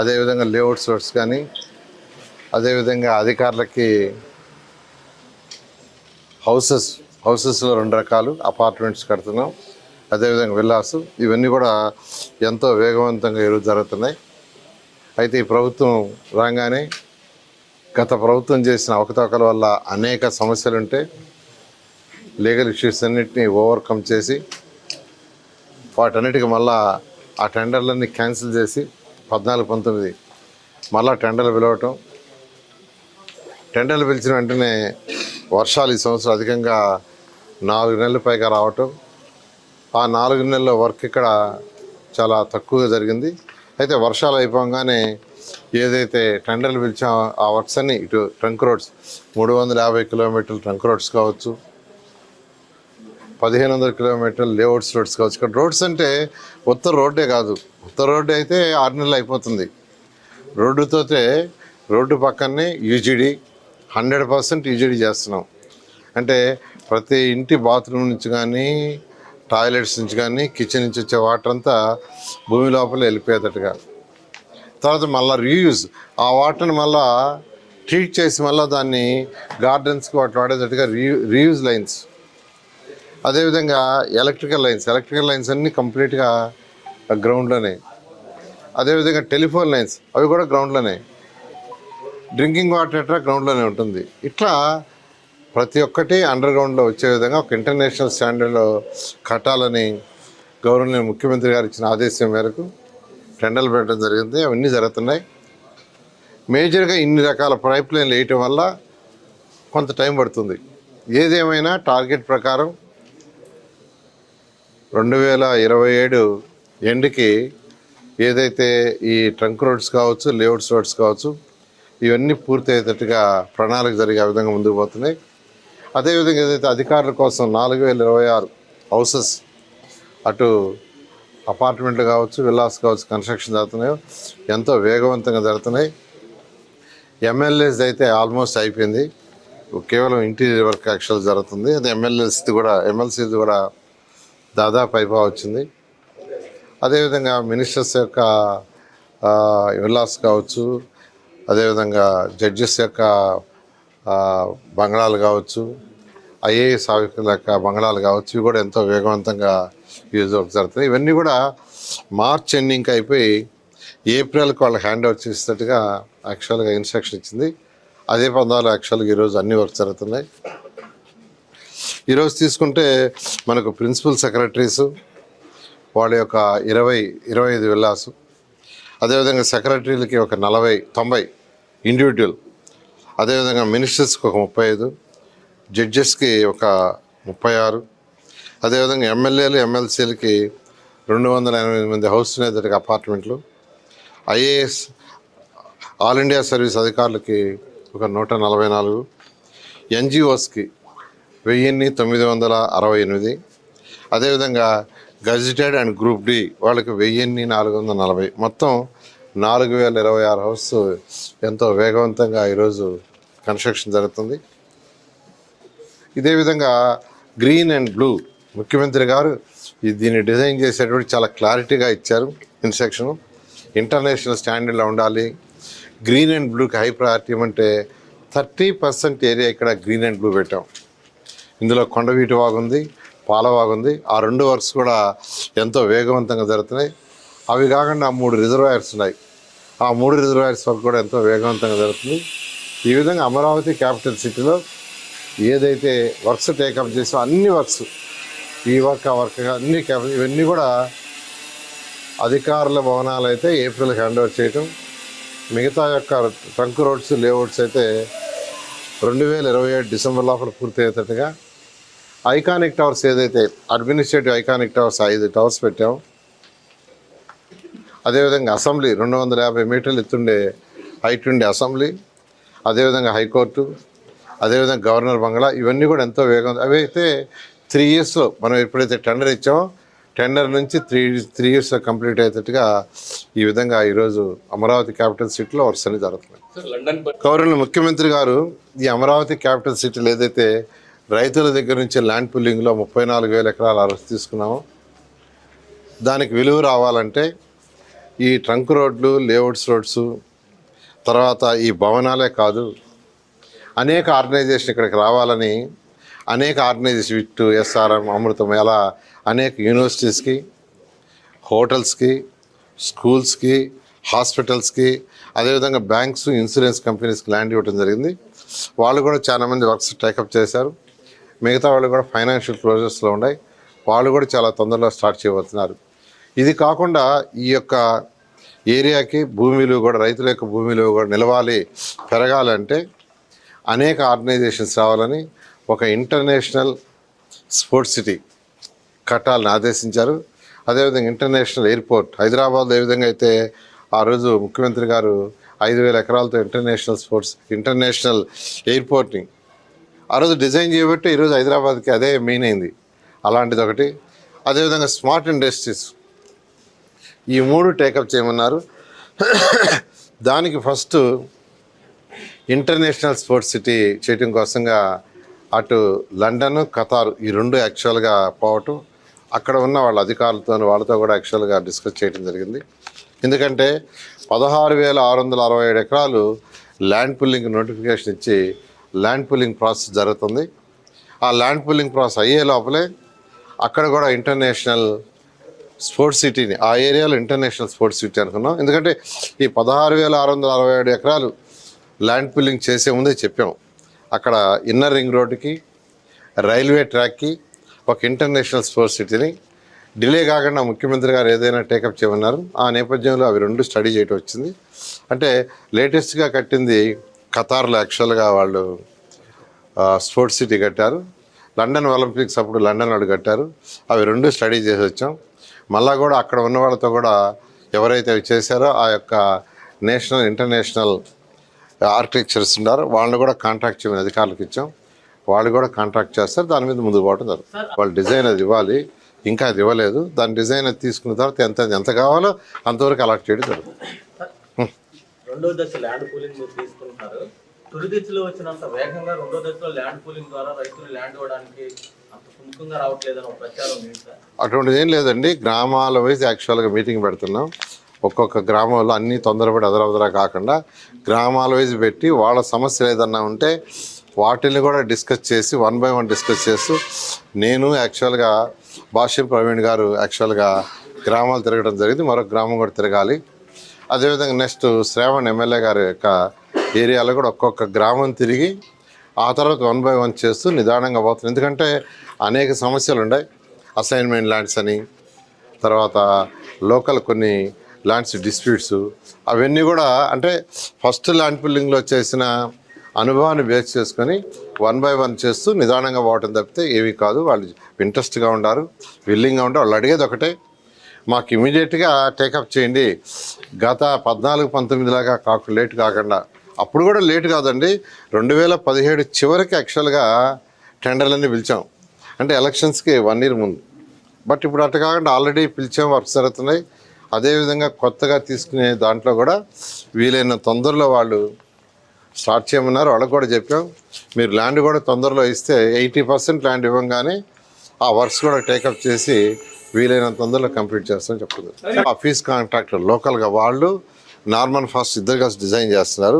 అదేవిధంగా layout source కానీ అదేవిధంగా అధికారులకి హౌసెస్ హౌసెస్లో రెండు రకాలు అపార్ట్మెంట్స్ కడుతున్నాం అదేవిధంగా విల్లాస్ ఇవన్నీ కూడా ఎంతో వేగవంతంగా ఎరువు జరుగుతున్నాయి. అయితే ఈ ప్రభుత్వం రాగానే గత ప్రభుత్వం చేసిన అవకతవకల వల్ల అనేక సమస్యలు ఉంటే లీగల్ ఇష్యూస్ అన్నింటినీ ఓవర్కమ్ చేసి వాటన్నిటికీ మళ్ళా ఆ టెండర్లన్నీ క్యాన్సిల్ చేసి పద్నాలుగు పంతొమ్మిది మళ్ళా టెండర్లు పిలవటం. టెండర్లు పిలిచిన వెంటనే వర్షాలు ఈ సంవత్సరం అధికంగా నాలుగు నెలల పైగా రావటం. ఆ నాలుగు నెలల వర్క్ ఇక్కడ చాలా తక్కువగా జరిగింది. అయితే వర్షాలు అయిపోగానే ఏదైతే టెండర్లు పిలిచామో ఆ వర్క్స్ అన్ని ఇటు ట్రంక్ రోడ్స్ మూడు వందల యాభై కిలోమీటర్లు ట్రంక్ రోడ్స్ కావచ్చు పదిహేను వందల కిలోమీటర్లు లేఅవుట్స్ రోడ్స్ కావచ్చు. ఇక్కడ రోడ్స్ అంటే ఉత్తర రోడ్డే కాదు. ఉత్తర రోడ్డు అయితే ఆరు నెలలు అయిపోతుంది. రోడ్డుతో రోడ్డు పక్కనే యూజీడీ హండ్రెడ్ పర్సెంట్ యూజీడీ చేస్తున్నాం. అంటే ప్రతి ఇంటి బాత్రూమ్ నుంచి కానీ టాయిలెట్స్ నుంచి కానీ కిచెన్ నుంచి వచ్చే వాటర్ అంతా భూమి లోపల వెళ్ళిపోయేటట్టుగా. తర్వాత మళ్ళీ రీయూజ్. ఆ వాటర్ని మళ్ళా ట్రీట్ చేసి మళ్ళీ దాన్ని గార్డెన్స్కి వాటి వాడేటట్టుగా రీ రీయూజ్ లైన్స్. అదేవిధంగా ఎలక్ట్రికల్ లైన్స్ ఎలక్ట్రికల్ లైన్స్ అన్నీ కంప్లీట్గా గ్రౌండ్లోనే. అదేవిధంగా టెలిఫోన్ లైన్స్ అవి కూడా గ్రౌండ్లోనే. డ్రింకింగ్ వాటర్ ఎట్లా గ్రౌండ్లోనే ఉంటుంది. ఇట్లా ప్రతి ఒక్కటి అండర్ గ్రౌండ్లో వచ్చే విధంగా ఒక ఇంటర్నేషనల్ స్టాండర్డ్లో కట్టాలని గవర్నర్ ముఖ్యమంత్రి గారు ఇచ్చిన ఆదేశం మేరకు టెండర్లు పెట్టడం జరిగింది. అవన్నీ జరుగుతున్నాయి. మేజర్గా ఇన్ని రకాల పైప్ లైన్లు వేయటం వల్ల కొంత టైం పడుతుంది. ఏదేమైనా టార్గెట్ ప్రకారం రెండు వేల ఇరవై ఏడు ఎండ్కి ఏదైతే ఈ ట్రంక్ రోడ్స్ కావచ్చు లేఅవుట్స్ రోడ్స్ కావచ్చు ఇవన్నీ పూర్తి అయ్యేటట్టుగా ప్రణాళిక జరిగే విధంగా ముందుకు పోతున్నాయి. అదేవిధంగా ఏదైతే అధికారుల కోసం నాలుగు వేల ఇరవై ఆరు హౌసెస్ అటు అపార్ట్మెంట్లు కావచ్చు విల్లాస్ కావచ్చు కన్స్ట్రక్షన్ జరుగుతున్నాయో ఎంతో వేగవంతంగా జరుగుతున్నాయి. ఎమ్మెల్యేస్ అయితే ఆల్మోస్ట్ అయిపోయింది. కేవలం ఇంటీరియర్ వర్క్ యాక్చువల్ జరుగుతుంది. అది ఎమ్మెల్యేస్ది కూడా ఎమ్మెల్సీది కూడా దాదాపు అయిపో వచ్చింది. అదేవిధంగా మినిస్టర్స్ యొక్క విల్లాస్ కావచ్చు అదేవిధంగా జడ్జెస్ యొక్క బంగళాలు కావచ్చు ఐఏఎస్ ఆఫీసర్ల యొక్క బంగళాలు కావచ్చు ఇవి కూడా ఎంతో వేగవంతంగా యూజ్ వర్క్ జరుగుతున్నాయి. ఇవన్నీ కూడా మార్చ్ ఎండింగ్కి అయిపోయి ఏప్రిల్కి వాళ్ళు హ్యాండ్ ఓవర్ చేసేటట్టుగా యాక్చువల్గా ఇన్స్ట్రక్షన్ ఇచ్చింది. అదే పందాలు యాక్చువల్గా ఈరోజు అన్ని వర్క్ జరుగుతున్నాయి. ఈరోజు తీసుకుంటే మనకు ప్రిన్సిపల్ సెక్రటరీసు వాళ్ళ యొక్క ఇరవై ఇరవై ఐదు విల్లాసు అదేవిధంగా సెక్రటరీలకి ఒక నలభై తొంభై ఇండివిజువల్ అదేవిధంగా మినిస్టర్స్కి ఒక ముప్పై ఐదు జడ్జెస్కి ఒక ముప్పై ఆరు అదేవిధంగా ఎమ్మెల్యేలు ఎమ్మెల్సీలకి రెండు వందల ఎనభై మంది హౌస్ నేతలకు అపార్ట్మెంట్లు ఐఏఎస్ ఆల్ ఇండియా సర్వీస్ అధికారులకి ఒక నూట నలభై నాలుగు ఎన్జిఓస్కి వెయ్యిన్ని తొమ్మిది వందల అరవై ఎనిమిది. అదేవిధంగా గజిటెడ్ అండ్ గ్రూప్ డి వాళ్ళకి వెయ్యిన్ని నాలుగు వందల నలభై. మొత్తం నాలుగు వేల ఇరవై ఆరు హౌస్ ఎంతో వేగవంతంగా ఈరోజు కన్స్ట్రక్షన్ జరుగుతుంది. ఇదే విధంగా గ్రీన్ అండ్ బ్లూ ముఖ్యమంత్రి గారు దీన్ని డిజైన్ చేసేటువంటి చాలా క్లారిటీగా ఇచ్చారు ఇన్స్ట్రక్షన్. ఇంటర్నేషనల్ స్టాండర్డ్లో ఉండాలి. గ్రీన్ అండ్ బ్లూకి హై ప్రయారిటీ అంటే థర్టీ పర్సెంట్ ఏరియా ఇక్కడ గ్రీన్ అండ్ బ్లూ పెట్టాం. ఇందులో కొండవీటి వాగుంది పాలవాగుంది ఆ రెండు వర్క్స్ కూడా ఎంతో వేగవంతంగా జరుగుతున్నాయి. అవి కాకుండా ఆ మూడు రిజర్వాయర్స్ ఉన్నాయి. ఆ మూడు రిజర్వాయర్స్ వర్క్ కూడా ఎంతో వేగవంతంగా జరుగుతుంది. ఈ విధంగా అమరావతి క్యాపిటల్ సిటీలో ఏదైతే వర్క్స్ టేకప్ చేసో అన్ని వర్క్స్ ఈ వర్క్ ఆ వర్క్ అన్ని ఇవన్నీ కూడా అధికారుల భవనాలు అయితే ఏప్రిల్ హ్యాండ్ ఓవర్ చేయటం. మిగతా యొక్క ట్రంక్ రోడ్స్ లేఅవుట్స్ అయితే రెండు వేల ఇరవై ఏడు డిసెంబర్ లోపల పూర్తి అయ్యేటట్టుగా ఐకానిక్ టవర్స్ ఏదైతే అడ్మినిస్ట్రేటివ్ ఐకానిక్ టవర్స్ ఐదు టవర్స్ పెట్టాం. అదేవిధంగా అసెంబ్లీ రెండు వందల యాభై మీటర్లు ఎత్తుండే హైట్ ఉండే అసెంబ్లీ అదేవిధంగా హైకోర్టు అదేవిధంగా గవర్నర్ బంగ్లా ఇవన్నీ కూడా ఎంతో వేగం అవి అయితే త్రీ ఇయర్స్లో మనం ఎప్పుడైతే టెండర్ ఇచ్చామో టెండర్ నుంచి త్రీ త్రీ ఇయర్స్లో కంప్లీట్ అయ్యేటట్టుగా ఈ విధంగా ఈరోజు అమరావతి క్యాపిటల్ సిటీలో అన్ని జరుగుతున్నాయి. గౌరవ ముఖ్యమంత్రి గారు ఈ అమరావతి క్యాపిటల్ సిటీలు ఏదైతే రైతుల దగ్గర నుంచి ల్యాండ్ పుల్లింగ్లో ముప్పై నాలుగు వేల ఎకరాల అరెస్ట్ తీసుకున్నాము. దానికి విలువ రావాలంటే ఈ ట్రంక్ రోడ్లు లేఅవుట్స్ రోడ్స్ తర్వాత ఈ భవనాలే కాదు అనేక ఆర్గనైజేషన్ ఇక్కడికి రావాలని అనేక ఆర్గనైజేషన్ విట్టు ఎస్ఆర్ఎం అమృతం ఎలా అనేక యూనివర్సిటీస్కి హోటల్స్కి స్కూల్స్కి హాస్పిటల్స్కి అదేవిధంగా బ్యాంక్స్ ఇన్సూరెన్స్ కంపెనీస్కి ల్యాండ్ ఇవ్వడం జరిగింది. వాళ్ళు కూడా చాలామంది వర్క్స్ టేకప్ చేశారు. మిగతా వాళ్ళు కూడా ఫైనాన్షియల్ క్లోజర్స్లో ఉన్నాయి. వాళ్ళు కూడా చాలా తొందరలో స్టార్ట్ చేయబోతున్నారు. ఇది కాకుండా ఈ యొక్క ఏరియాకి భూమిలు కూడా రైతుల యొక్క భూమిలు కూడా నిలవాలి పెరగాలంటే అనేక ఆర్గనైజేషన్స్ రావాలని ఒక ఇంటర్నేషనల్ స్పోర్ట్స్ సిటీ కట్టాలని ఆదేశించారు. అదేవిధంగా ఇంటర్నేషనల్ ఎయిర్పోర్ట్ హైదరాబాద్ ఏ విధంగా అయితే ఆ రోజు ముఖ్యమంత్రి గారు ఐదు వేల ఎకరాలతో ఇంటర్నేషనల్ స్పోర్ట్స్ ఇంటర్నేషనల్ ఎయిర్పోర్ట్ని ఆ రోజు డిజైన్ చేయబట్టి ఈరోజు హైదరాబాద్కి అదే మెయిన్ అయింది. అలాంటిది ఒకటి. అదేవిధంగా స్మార్ట్ ఇండస్ట్రీస్. ఈ మూడు టేకప్ చేయమన్నారు దానికి ఫస్ట్ ఇంటర్నేషనల్ స్పోర్ట్స్ సిటీ చేయటం కోసంగా అటు లండన్ ఖతార్ ఈ రెండు యాక్చువల్గా పోవటం. అక్కడ ఉన్న వాళ్ళ అధికారులతో వాళ్ళతో కూడా యాక్చువల్గా డిస్కస్ చేయడం జరిగింది. ఎందుకంటే పదహారు వేల ఆరు వందల అరవై ఏడు ఎకరాలు ల్యాండ్ పుల్లింగ్ నోటిఫికేషన్ ఇచ్చి ల్యాండ్ పుల్లింగ్ ప్రాసెస్ జరుగుతుంది. ఆ ల్యాండ్ పుల్లింగ్ ప్రాసెస్ అయ్యే లోపలే అక్కడ కూడా ఇంటర్నేషనల్ స్పోర్ట్స్ సిటీని ఆ ఏరియాలో ఇంటర్నేషనల్ స్పోర్ట్స్ సిటీ అనుకున్నాం. ఎందుకంటే ఈ పదహారు వేల ఆరు వందల అరవై ఏడు ఎకరాలు ల్యాండ్ పుల్లింగ్ చేసే ముందే చెప్పాం. అక్కడ ఇన్నర్ రింగ్ రోడ్డుకి రైల్వే ట్రాక్కి ఒక ఇంటర్నేషనల్ స్పోర్ట్స్ సిటీని డిలే కాకుండా ముఖ్యమంత్రి గారు ఏదైనా టేకప్ చేయమన్నారు. ఆ నేపథ్యంలో అవి రెండు స్టడీ చేయటం వచ్చింది. అంటే లేటెస్ట్గా కట్టింది ఖతార్లో యాక్చువల్గా వాళ్ళు స్పోర్ట్స్ సిటీ కట్టారు. లండన్ ఒలింపిక్స్ అప్పుడు లండన్ వాడు కట్టారు. అవి రెండు స్టడీ చేసి వచ్చాం. మళ్ళా కూడా అక్కడ ఉన్న వాళ్ళతో కూడా ఎవరైతే అవి చేశారో ఆ యొక్క నేషనల్ ఇంటర్నేషనల్ ఆర్కిటెక్చర్స్ ఉన్నారో. వాళ్ళని కూడా కాంట్రాక్ట్ చేయమని అధికారులకు ఇచ్చాం. వాళ్ళు కూడా కాంట్రాక్ట్ చేస్తారు. దాని మీద ముందుకు పోవడం జరుగుతుంది. వాళ్ళు డిజైన్ అది ఇవ్వాలి. ఇంకా అది ఇవ్వలేదు. దాని డిజైన్ అది తీసుకున్న తర్వాత ఎంత ఎంత కావాలో అంతవరకు అలాట్ చేయడం జరుగుతుంది. రెండో దశ ల్యాండ్ పూలింగ్ మీరు తీసుకుంటున్నారు. తొలి దశలో వచ్చినంత వేగంగా రెండో దశలో ల్యాండ్ పూలింగ్ ద్వారా రైతులు ల్యాండ్ ఇవ్వడానికి అటువంటిది ఏం లేదండి గ్రామాల వైజ్ యాక్చువల్గా మీటింగ్ పెడుతున్నాం. ఒక్కొక్క గ్రామంలో అన్నీ తొందరపడి అదరవదరా కాకుండా గ్రామాల వైజ్ పెట్టి వాళ్ళ సమస్యలు ఏదన్నా ఉంటే వాటిని కూడా డిస్కస్ చేసి వన్ బై వన్ డిస్కస్ చేస్తూ నేను యాక్చువల్గా భాష్యం ప్రవీణ్ గారు యాక్చువల్గా గ్రామాలు తిరగడం జరిగింది. మరొక గ్రామం కూడా తిరగాలి. అదేవిధంగా నెక్స్ట్ శ్రావణ్ ఎమ్మెల్యే గారి యొక్క ఏరియాలో కూడా ఒక్కొక్క గ్రామం తిరిగి ఆ తర్వాత వన్ బై వన్ చేస్తూ నిదానంగా పోతుంది. ఎందుకంటే అనేక సమస్యలు ఉన్నాయి. అసైన్మెంట్ ల్యాండ్స్ అని తర్వాత లోకల్ కొన్ని ల్యాండ్స్ డిస్ప్యూట్స్ అవన్నీ కూడా అంటే ఫస్ట్ ల్యాండ్ పుల్లింగ్లో చేసిన అనుభవాన్ని బేస్ చేసుకొని వన్ బై వన్ చేస్తూ నిదానంగా పోవటం తప్పితే ఏవి కాదు. వాళ్ళు ఇంట్రెస్ట్గా ఉండారు విల్లింగ్గా ఉంటే వాళ్ళు అడిగేది ఒకటే మాకు ఇమీడియట్గా టేకప్ చేయండి. గత పద్నాలుగు పంతొమ్మిది లాగా కాకు లేట్ కాకుండా అప్పుడు కూడా లేట్ కాదండి. రెండు వేల పదిహేడు చివరికి యాక్చువల్గా టెండర్లన్నీ పిలిచాం. అంటే ఎలక్షన్స్కి వన్ ఇయర్ ముందు. బట్ ఇప్పుడు అట్ట కాకుండా ఆల్రెడీ పిలిచాం వర్క్స్ జరుగుతున్నాయి. అదేవిధంగా కొత్తగా తీసుకునే దాంట్లో కూడా వీలైన తొందరలో వాళ్ళు స్టార్ట్ చేయమన్నారు. వాళ్ళకి కూడా చెప్పాం. మీరు ల్యాండ్ కూడా తొందరలో ఇస్తే ఎయిటీ పర్సెంట్ ల్యాండ్ ఇవ్వంగానే ఆ వర్క్స్ కూడా టేకప్ చేసి వీలైనంత తొందరలో కంప్లీట్ చేస్తామని చెప్తున్నారు ఆఫీస్ కాంట్రాక్టర్ లోకల్గా వాళ్ళు నార్మల్ ఫాస్ట్ ఇద్దరు కలిసి డిజైన్ చేస్తున్నారు.